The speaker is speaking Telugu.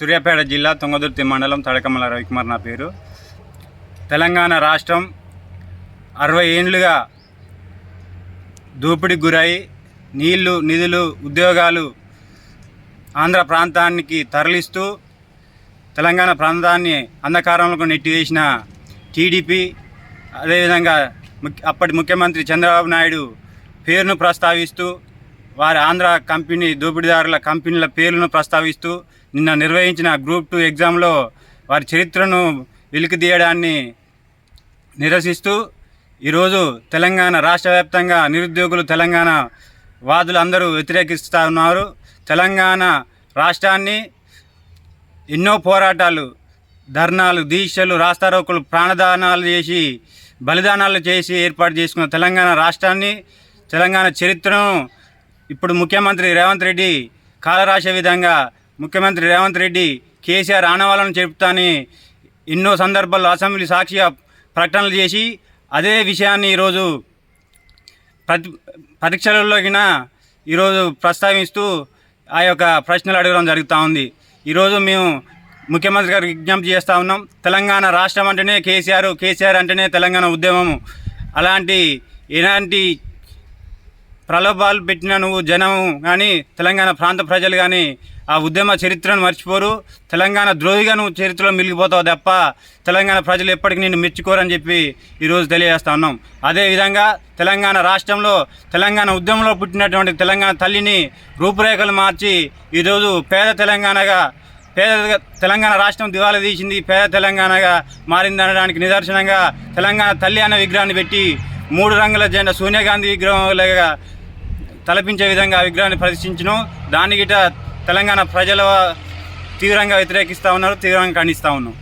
సూర్యాపేట జిల్లా తుంగదుర్తి మండలం తడకమల రవికుమార్ నా పేరు. తెలంగాణ రాష్ట్రం అరవై ఏండ్లుగా దోపిడీకి గురై నీళ్ళు నిధులు ఉద్యోగాలు ఆంధ్ర ప్రాంతానికి తరలిస్తూ తెలంగాణ ప్రాంతాన్ని అంధకారంలో నెట్టివేసిన టీడీపీ అదేవిధంగా ముఖ్య అప్పటి ముఖ్యమంత్రి చంద్రబాబు నాయుడు పేరును ప్రస్తావిస్తూ వారి ఆంధ్ర కంపెనీ దోపిడీదారుల కంపెనీల పేర్లను ప్రస్తావిస్తూ నిన్న నిర్వహించిన గ్రూప్ టూ ఎగ్జామ్లో వారి చరిత్రను వెలికితీయడాన్ని నిరసిస్తూ ఈరోజు తెలంగాణ రాష్ట్ర వ్యాప్తంగా నిరుద్యోగులు తెలంగాణ వాదులు అందరూ వ్యతిరేకిస్తూ ఉన్నారు తెలంగాణ రాష్ట్రాన్ని ఎన్నో పోరాటాలు ధర్నాలు దీక్షలు రాస్తారోకులు ప్రాణదానాలు చేసి బలిదానాలు చేసి ఏర్పాటు చేసుకున్న తెలంగాణ రాష్ట్రాన్ని తెలంగాణ చరిత్రను ఇప్పుడు ముఖ్యమంత్రి రేవంత్ రెడ్డి కాలరాసే విధంగా ముఖ్యమంత్రి రేవంత్ రెడ్డి కేసీఆర్ ఆనవాలను చెప్తాని ఎన్నో సందర్భాల్లో అసెంబ్లీ సాక్షిగా ప్రకటనలు చేసి అదే విషయాన్ని ఈరోజు ప్రతి పరీక్షలలోకిన ఈరోజు ప్రస్తావిస్తూ ఆ యొక్క ప్రశ్నలు అడగడం జరుగుతూ ఉంది. ఈరోజు మేము ముఖ్యమంత్రి గారికి విజ్ఞప్తి చేస్తూ ఉన్నాం. తెలంగాణ రాష్ట్రం అంటేనే కేసీఆర్ కేసీఆర్ అంటేనే తెలంగాణ ఉద్యమము. అలాంటి ఎలాంటి ప్రలోభాలు పెట్టిన నువ్వు జనం కానీ తెలంగాణ ప్రాంత ప్రజలు కానీ ఆ ఉద్యమ చరిత్రను మర్చిపోరు. తెలంగాణ ద్రోహిగా నువ్వు చరిత్రలో మిగిలిపోతావు తప్ప తెలంగాణ ప్రజలు ఎప్పటికీ నిన్ను మెచ్చుకోరని చెప్పి ఈరోజు తెలియజేస్తా ఉన్నాం. అదేవిధంగా తెలంగాణ రాష్ట్రంలో తెలంగాణ ఉద్యమంలో పుట్టినటువంటి తెలంగాణ తల్లిని రూపురేఖలు మార్చి ఈరోజు పేద తెలంగాణగా పేద తెలంగాణ రాష్ట్రం దివాలా తీసింది. పేద తెలంగాణగా మారిందనడానికి నిదర్శనంగా తెలంగాణ తల్లి అనే విగ్రహాన్ని పెట్టి మూడు రంగుల జెండా సోనియా గాంధీ విగ్రహంగా తలపించే విధంగా విగ్రహాన్ని ప్రదర్శించను దాని గిట తెలంగాణ ప్రజల తీవ్రంగా వ్యతిరేకిస్తూ ఉన్నారు తీవ్రంగా ఖండిస్తూ ఉన్నాం.